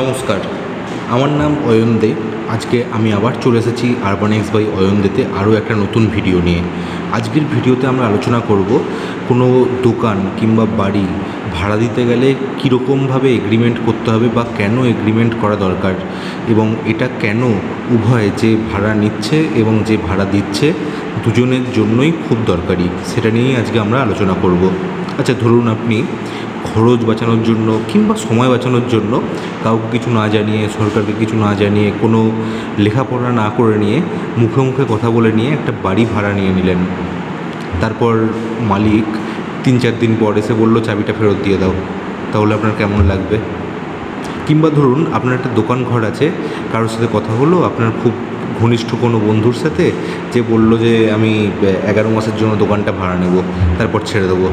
নমস্কার। আমার নাম অয়ন দে। আজকে আমি আবার চলে এসেছি আরবানিক্স বাই অয়ন দেতে আরও একটা নতুন ভিডিও নিয়ে। আজকের ভিডিওতে আমরা আলোচনা করব কোনো দোকান কিংবা বাড়ি ভাড়া দিতে গেলে কীরকমভাবে এগ্রিমেন্ট করতে হবে বা কেন এগ্রিমেন্ট করা দরকার এবং এটা কেন উভয় যে ভাড়া নিচ্ছে এবং যে ভাড়া দিচ্ছে দুজনের জন্যই খুব দরকারি, সেটা নিয়েই আজকে আমরা আলোচনা করব। আচ্ছা ধরুন আপনি খরচ বাঁচানোর জন্য কিংবা সময় বাঁচানোর জন্য কাউকে কিছু না জানিয়ে, সরকারকে কিছু না জানিয়ে, কোনো লেখাপড়া না করে নিয়ে মুখে মুখে কথা বলে নিয়ে একটা বাড়ি ভাড়া নিয়ে নিলেন। তারপর মালিক তিন চার দিন পর এসে বলল, চাবিটা ফেরত দিয়ে দাও। তাহলে আপনার কেমন লাগবে? কিংবা ধরুন, আপনার একটা দোকান ঘর আছে, কারোর সাথে কথা হলো, আপনার খুব ঘনিষ্ঠ কোনো বন্ধুর সাথে যে বলল যে, আমি এগারো মাসের জন্য দোকানটা ভাড়া নেব, তারপর ছেড়ে দেবো।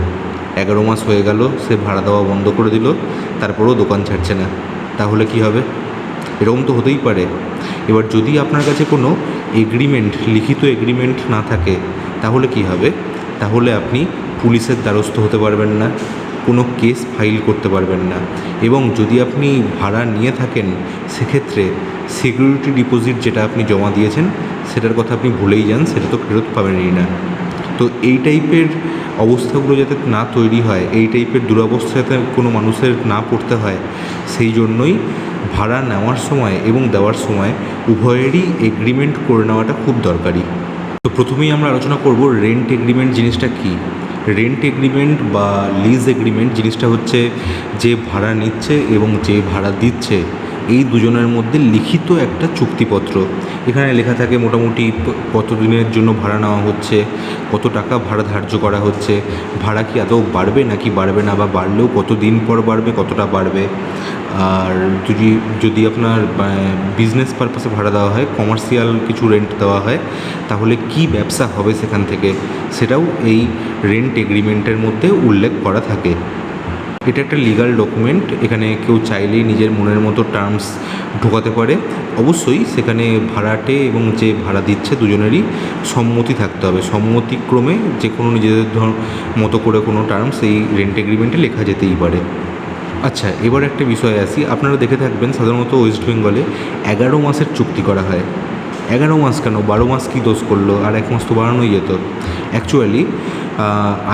এগারো মাস হয়ে গেল, সে ভাড়া দেওয়া বন্ধ করে দিল, তারপরেও দোকান ছাড়ছে না। তাহলে কি হবে? এরকম তো হতেই পারে। এবার যদি আপনার কাছে কোনো এগ্রিমেন্ট লিখিত এগ্রিমেন্ট না থাকে, তাহলে কি হবে? তাহলে আপনি পুলিশের দ্বারস্থ হতে পারবেন না, কোনো কেস ফাইল করতে পারবেন না। এবং যদি আপনি ভাড়া নিয়ে থাকেন, সেক্ষেত্রে সিকিউরিটি ডিপোজিট যেটা আপনি জমা দিয়েছেন, সেটার কথা আপনি ভুলেই যান, সেটা তো ফেরত পাবেনই না। তো এই টাইপের অবস্থাগুলো যাতে না তৈরি হয়, এই টাইপের দুরবস্থা যাতে কোনো মানুষের না পড়তে হয়, সেই জন্যই ভাড়া নেওয়ার সময় এবং দেওয়ার সময় উভয়েরই এগ্রিমেন্ট করে নেওয়াটা খুব দরকারি। তো প্রথমেই আমরা আলোচনা করব রেন্ট এগ্রিমেন্ট জিনিসটা কী? রেন্ট এগ্রিমেন্ট বা লিজ এগ্রিমেন্ট জিনিসটা হচ্ছে যে ভাড়া নিচ্ছে এবং যে ভাড়া দিচ্ছে। এই দুজনের মধ্যে লিখিত একটা চুক্তিপত্র। এখানে লেখা থাকে মোটামুটি প- কত দিনের জন্য ভাড়া নেওয়া হচ্ছে, কত টাকা ভাড়া ধার্য করা হচ্ছে, ভাড়া কি আদৌ বাড়বে নাকি বাড়বে না বা বাড়লেও কত দিন পর বাড়বে, কতটা বাড়বে? আর যদি যদি আপনার বিজনেস পারপাসে ভাড়া দেওয়া হয় কমার্শিয়াল কিছু রেন্ট দেওয়া হয়, তাহলে কি ব্যবসা হবে সেখান থেকে? সেটাও এই রেন্ট এগ্রিমেন্টের মধ্যে উল্লেখ করা থাকে। এটা একটা লিগাল ডকুমেন্ট এখানে কেউ চাইলেই নিজের মনের মতো টার্মস ঢোকাতে পারে। অবশ্যই সেখানে ভাড়াটে এবং যে ভাড়া দিচ্ছে দুজনেরই সম্মতি থাকতে হবে। সম্মতিক্রমে যে কোনো নিজেদের ধর, মতো করে কোনো টার্মস এই রেন্ট এগ্রিমেন্টে লেখা যেতেই পারে। আচ্ছা এবার একটা বিষয় আসি। আপনারা দেখে থাকবেন সাধারণত ওয়েস্ট বেঙ্গলে এগারো মাসের চুক্তি করা হয়। এগারো মাস কেন? বারো মাস কী দোষ করল? আর এক মাস তো বাড়ানোই যেত। অ্যাকচুয়ালি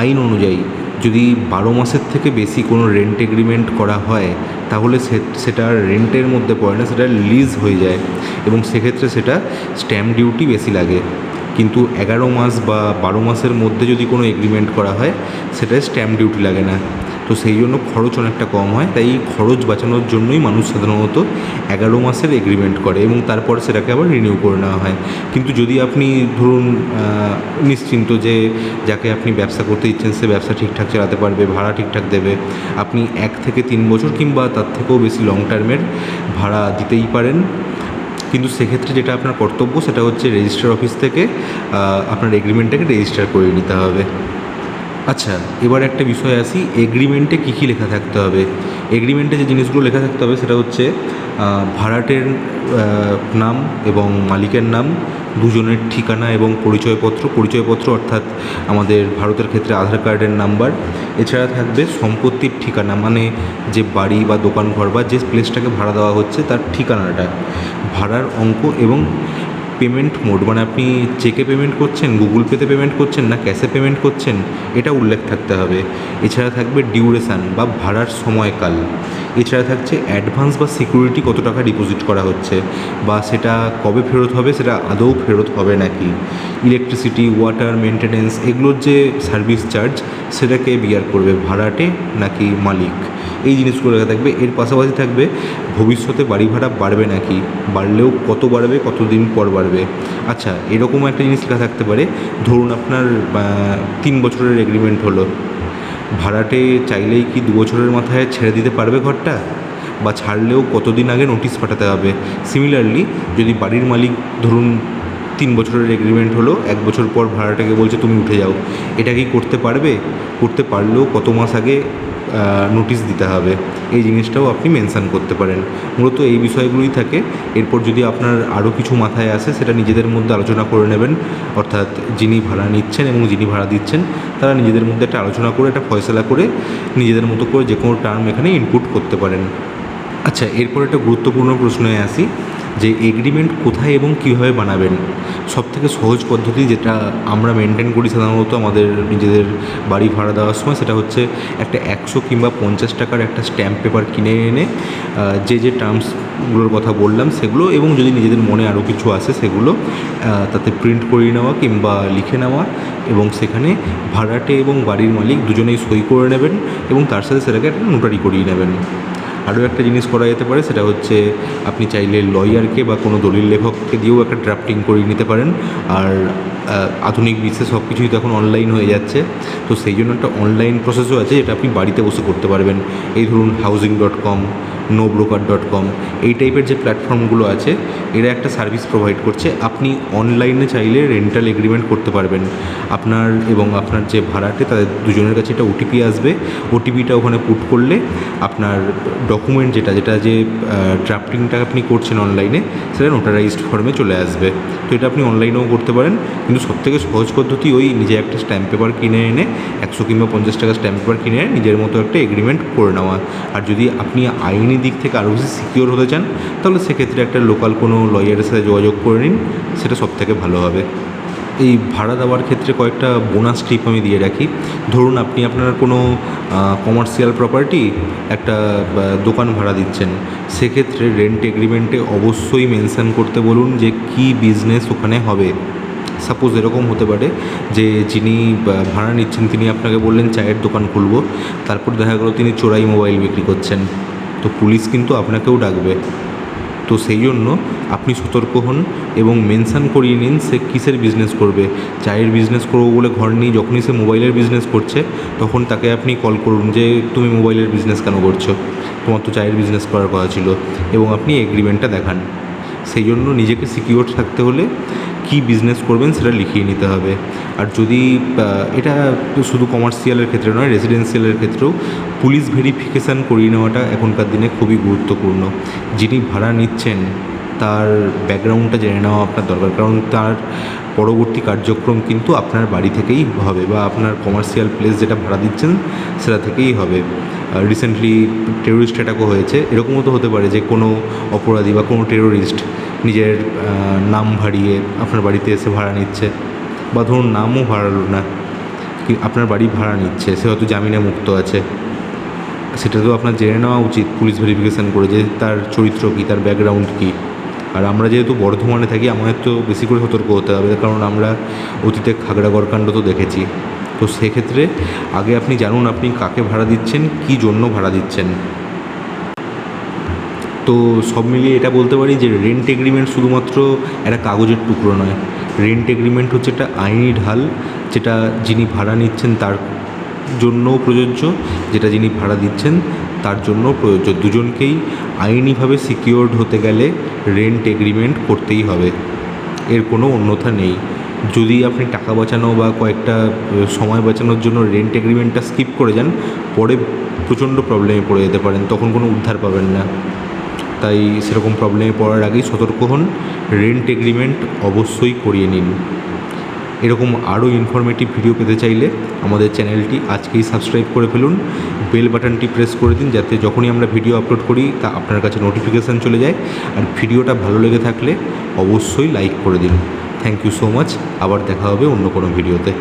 আইন অনুযায়ী যদি বারো মাসের থেকে বেশি কোনো রেন্ট এগ্রিমেন্ট করা হয়, তাহলে সেটা রেন্টের মধ্যে পড়ে না, সেটা লিজ হয়ে যায়। এবং সেক্ষেত্রে সেটা স্ট্যাম্প ডিউটি বেশি লাগে। কিন্তু এগারো মাস বা বারো মাসের মধ্যে যদি কোনো এগ্রিমেন্ট করা হয়, সেটা স্ট্যাম্প ডিউটি লাগে না। তো সেই জন্য খরচ অনেকটা কম হয়। তাই খরচ বাঁচানোর জন্যই মানুষ সাধারণত এগারো মাসের এগ্রিমেন্ট করে এবং তারপর সেটাকে আবার রিনিউ করে নেওয়া হয়। কিন্তু যদি আপনি ধরুন নিশ্চিন্ত যে যাকে আপনি ব্যবসা করতে ইচ্ছেন, সে ব্যবসা ঠিকঠাক চালাতে পারবে, ভাড়া ঠিকঠাক দেবে, আপনি এক থেকে তিন বছর কিংবা তার থেকেও বেশি লং টার্মের ভাড়া দিতেই পারেন। কিন্তু সেক্ষেত্রে যেটা আপনার কর্তব্য, সেটা হচ্ছে রেজিস্টার অফিস থেকে আপনার এগ্রিমেন্টটাকে রেজিস্টার করে নিতে হবে। আচ্ছা এবার একটা বিষয় আসি। এগ্রিমেন্টে কী কী লেখা থাকতে হবে? এগ্রিমেন্টে যে জিনিসগুলো লেখা থাকতে হবে সেটা হচ্ছে ভাড়াটের নাম এবং মালিকের নাম, দুজনের ঠিকানা এবং পরিচয়পত্র। পরিচয়পত্র অর্থাৎ আমাদের ভারতের ক্ষেত্রে আধার কার্ডের নাম্বার। এছাড়া থাকবে সম্পত্তির ঠিকানা মানে যে বাড়ি বা দোকান ঘর বা যে প্লেসটাকে ভাড়া দেওয়া হচ্ছে তার ঠিকানাটা। ভাড়ার অঙ্ক এবং পেমেন্ট মোড মানে আপনি চেকে পেমেন্ট করছেন গুগল পেতে পেমেন্ট করছেন না ক্যাশে পেমেন্ট করছেন, এটা উল্লেখ থাকতে হবে। এছাড়া থাকবে ডিউরেশান বা ভাড়ার সময়কাল। এছাড়া থাকছে অ্যাডভান্স বা সিকিউরিটি কত টাকা ডিপোজিট করা হচ্ছে, বা সেটা কবে ফেরত হবে, সেটা আদৌ ফেরত হবে নাকি? ইলেকট্রিসিটি ওয়াটার মেনটেনেন্স এগুলোর যে সার্ভিস চার্জ সেটাকে বিয়ার করবে ভাড়াটে নাকি মালিক? এই জিনিসগুলো লেখা থাকবে। এর পাশাপাশি থাকবে, ভবিষ্যতে বাড়ি ভাড়া বাড়বে নাকি? বাড়লেও কত বাড়বে কত দিন পর বাড়বে? আচ্ছা এরকম একটা জিনিস লেখা থাকতে পারে। ধরুন আপনার তিন বছরের এগ্রিমেন্ট হলো। ভাড়াটে চাইলেই কি দু বছরের মাথায় ছেড়ে দিতে পারবে ঘরটা? বা ছাড়লেও কতদিন আগে নোটিশ পাঠাতে হবে? সিমিলারলি যদি বাড়ির মালিক ধরুন তিন বছরের এগ্রিমেন্ট হলো, এক বছর পর ভাড়াটাকে বলছে, তুমি উঠে যাও। এটা কি করতে পারবে? করতে পারলেও কত মাস আগে নোটিশ দিতে হবে। এই জিনিসটাও আপনি মেনশান করতে পারেন। মূলত এই বিষয়গুলোই থাকে। এরপর যদি আপনার আরও কিছু মাথায় আসে, সেটা নিজেদের মধ্যে আলোচনা করে নেবেন। অর্থাৎ যিনি ভাড়া নিচ্ছেন এবং যিনি ভাড়া দিচ্ছেন, তারা নিজেদের মধ্যে একটা আলোচনা করে, একটা ফয়সলা করে নিজেদের মতো করে যে কোনো টার্ম এখানে ইনপুট করতে পারেন। আচ্ছা এরপর একটা গুরুত্বপূর্ণ প্রশ্নে আসি। যে এগ্রিমেন্ট কোথায় এবং কীভাবে বানাবেন সব থেকে সহজ পদ্ধতি যেটা আমরা মেনটেন করি সাধারণত আমাদের নিজেদের বাড়ি ভাড়া দেওয়ার সময়, সেটা হচ্ছে একটা একশো কিংবা পঞ্চাশ টাকার একটা স্ট্যাম্প পেপার কিনে এনে যে যে টার্মসগুলোর কথা বললাম সেগুলো এবং যদি নিজেদের মনে আরও কিছু আসে সেগুলো তাতে প্রিন্ট করিয়ে নেওয়া কিংবা লিখে নেওয়া এবং সেখানে ভাড়াটে এবং বাড়ির মালিক দুজনেই সই করে নেবেন এবং তার সাথে সেটাকে একটা নোটারি করিয়ে নেবেন। আরও একটা জিনিস করা যেতে পারে, সেটা হচ্ছে আপনি চাইলে লয়ারকে বা কোনো দলিল লেখককে দিয়েও একটা ড্রাফটিং করিয়ে নিতে পারেন। আর আধুনিক বিশ্বে সব কিছুই তো এখন অনলাইন হয়ে যাচ্ছে। তো সেই জন্য একটা অনলাইন প্রসেসও আছে, যেটা আপনি বাড়িতে বসে করতে পারবেন। এই ধরুন housing dot com no broker dot com এই টাইপের যে প্ল্যাটফর্মগুলো আছে, এরা একটা সার্ভিস প্রোভাইড করছে। আপনি অনলাইনে চাইলে রেন্টাল এগ্রিমেন্ট করতে পারবেন। আপনার এবং আপনার যে ভাড়াটে, তাদের দুজনের কাছে একটা ওটিপি আসবে। ওটিপিটা ওখানে পুট করলে আপনার ডকুমেন্ট যেটা যেটা যে ড্রাফটিংটা আপনি করছেন অনলাইনে সেটা নোটারাইজড ফর্মে চলে আসবে। তো এটা আপনি অনলাইনেও করতে পারেন। কিন্তু সবথেকে সহজ পদ্ধতি ওই, নিজে একটা স্ট্যাম্প পেপার কিনে এনে, একশো কিংবা পঞ্চাশ টাকা স্ট্যাম্প পেপার কিনে এনে, নিজের মতো একটা এগ্রিমেন্ট করে নেওয়া। আর যদি আপনি আইনি দিক থেকে আরও বেশি সিকিওর হতে চান, তাহলে সেক্ষেত্রে একটা লোকাল কোনো লয়ারের সাথে যোগাযোগ করে নিন, সেটা সবথেকে ভালো হবে। এই ভাড়া দেওয়ার ক্ষেত্রে কয়েকটা বোনাস ট্রিপ আমি দিয়ে রাখি। ধরুন আপনি আপনার কোনো কমার্শিয়াল প্রপার্টি একটা দোকান ভাড়া দিচ্ছেন, সেক্ষেত্রে রেন্ট এগ্রিমেন্টে অবশ্যই মেনশন করতে বলুন যে কী বিজনেস ওখানে হবে। সাপোজ এরকম হতে পারে যে যিনি ভাড়া নিচ্ছেন, তিনি আপনাকে বললেন চায়ের দোকান খুলবো, তারপর দেখা গেলো তিনি চোরাই মোবাইল বিক্রি করছেন। তো পুলিশ কিন্তু আপনাকেও ডাকবে। তো সেই জন্য আপনি সতর্ক হন এবং মেনশান করিয়ে নিন সে কিসের বিজনেস করবে। চায়ের বিজনেস করব বলে ঘর নিয়ে যখনই সে মোবাইলের বিজনেস করছে, তখন তাকে আপনি কল করুন যে, তুমি মোবাইলের বিজনেস কেন করছ? তোমার তো চায়ের বিজনেস করার কথা ছিল। এবং আপনি এগ্রিমেন্টটা দেখান। সেই জন্য নিজেকে সিকিওর থাকতে হলে কী বিজনেস করবেন সেটা লিখিয়ে নিতে হবে। আর যদি এটা শুধু কমার্শিয়ালের ক্ষেত্রে নয় রেসিডেন্সিয়ালের ক্ষেত্রেও পুলিশ ভেরিফিকেশান করিয়ে নেওয়াটা এখনকার দিনে খুবই গুরুত্বপূর্ণ। যিনি ভাড়া নিচ্ছেন, তার ব্যাকগ্রাউন্ডটা জেনে নেওয়া আপনার দরকার। কারণ তার পরবর্তী কার্যক্রম কিন্তু আপনার বাড়ি থেকেই হবে বা আপনার কমার্শিয়াল প্লেস যেটা ভাড়া দিচ্ছেন, সেটা থেকেই হবে। রিসেন্টলি টেরোরিস্ট অ্যাটাকও হয়েছে। এরকমও তো হতে পারে যে কোনো অপরাধী বা কোনো টেরোরিস্ট নিজের নাম ভাড়িয়ে আপনার বাড়িতে এসে ভাড়া নিচ্ছে। বা ধরুন নামও ভাড়ালো না, কি আপনার বাড়ি ভাড়া নিচ্ছে, সে হয়তো জামিনে মুক্ত আছে। সেটা তো আপনার জেনে নেওয়া উচিত, পুলিশ ভেরিফিকেশান করে যে তার চরিত্র কী, তার ব্যাকগ্রাউন্ড কী। আর আমরা যেহেতু বর্ধমানে থাকি, আমাদের তো বেশি করে সতর্ক হতে হবে কারণ আমরা অতীতে খাগড়া গড়কাণ্ড তো দেখেছি। তো সেক্ষেত্রে আগে আপনি জানুন আপনি কাকে ভাড়া দিচ্ছেন, কী জন্য ভাড়া দিচ্ছেন। তো সব মিলিয়ে এটা বলতে পারি যে রেন্ট এগ্রিমেন্ট শুধুমাত্র একটা কাগজের টুকরো নয়। রেন্ট এগ্রিমেন্ট হচ্ছে একটা আইনি ঢাল, যেটা যিনি ভাড়া নিচ্ছেন তার জন্যও প্রযোজ্য, যেটা যিনি ভাড়া দিচ্ছেন তার জন্য প্রযোজ্য। দুজনকেই আইনিভাবে সিকিওরড হতে গেলে রেন্ট এগ্রিমেন্ট করতেই হবে। এর কোনো অন্যথা নেই। যদি আপনি টাকা বাঁচানো বা কয়েকটা সময় বাঁচানোর জন্য রেন্ট এগ্রিমেন্টটা স্কিপ করে যান, পরে প্রচণ্ড প্রবলেমে পড়ে যেতে পারেন, তখন কোনো উদ্ধার পাবেন না। তাই সেরকম প্রবলেমে পড়ার আগেই সতর্ক হন। রেন্ট এগ্রিমেন্ট অবশ্যই করিয়ে নিন। এরকম আরও ইনফরমেটিভ ভিডিও পেতে চাইলে আমাদের চ্যানেলটি আজকেই সাবস্ক্রাইব করে ফেলুন। বেল বাটনটি প্রেস করে দিন যাতে যখনই আমরা ভিডিও আপলোড করি তা আপনার কাছে নোটিফিকেশান চলে যায়। আর ভিডিওটা ভালো লেগে থাকলে অবশ্যই লাইক করে দিন। থ্যাংক ইউ সো মাচ আবার দেখা হবে অন্য কোনো ভিডিওতে